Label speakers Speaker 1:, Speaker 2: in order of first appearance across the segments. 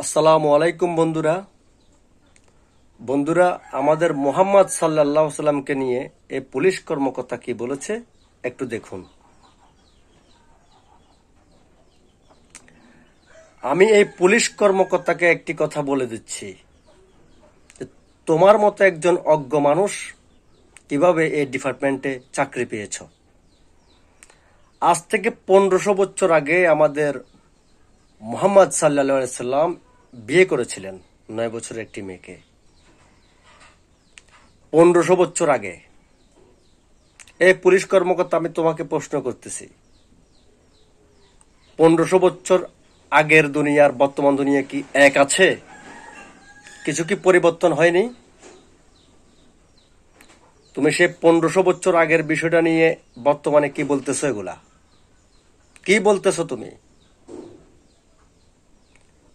Speaker 1: আসসালামু আলাইকুম বন্ধুরা। বন্ধুরা, আমাদের মোহাম্মদ সাল্লাহ সাল্লামকে নিয়ে এই পুলিশ কর্মকর্তা কি বলেছে, একটু দেখুন। আমি এই পুলিশ কর্মকর্তাকে একটি কথা বলে দিচ্ছি তোমার মতো একজন অজ্ঞ মানুষ কীভাবে এই ডিপার্টমেন্টে চাকরি পেয়েছ? আজ থেকে পনেরোশো বছর আগে আমাদের মোহাম্মদ সাল্লা সাল্লাম বিয়ে করেছিলেন নয় বছরের একটি মেয়েকে। পনেরোশো বছর আগে। এই পুলিশ কর্মকর্তা, আমি তোমাকে প্রশ্ন করতেছি। পনেরোশো বছর আগের দুনিয়ার বর্তমান দুনিয়া কি এক আছে? কিছু কি পরিবর্তন হয়নি? তুমি সে পনেরোশো বছর আগের বিষয়টা নিয়ে বর্তমানে কি বলতেছো এগুলা? কি বলতেছো তুমি?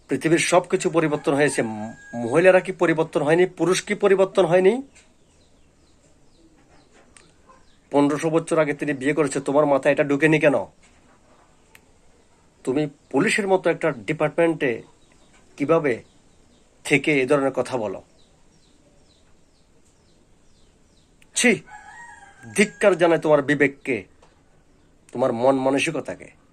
Speaker 1: পৃথিবীর সবকিছু পরিবর্তন হয়েছে। মহিলারা কি পরিবর্তন হয়নি? পুরুষ কি পরিবর্তন হয়নি? পনেরোশো বছর আগে তিনি বিয়ে করেছে, তোমার মাথায় এটা ঢুকেনি কেন? তুমি পুলিশের মতো একটা ডিপার্টমেন্টে কীভাবে থেকে এ ধরনের কথা বলো? ছি, ধিক্কার জানায় তোমার বিবেককে, তোমার মন মানসিকতাকে।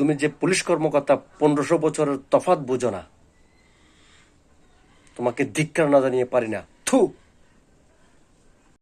Speaker 1: তুমি যে পুলিশ কর্মকর্তা পনেরোশো বছরের তফাত বুঝো না। তোমাকে ধিক্কার না জানিয়ে পারি না। থু!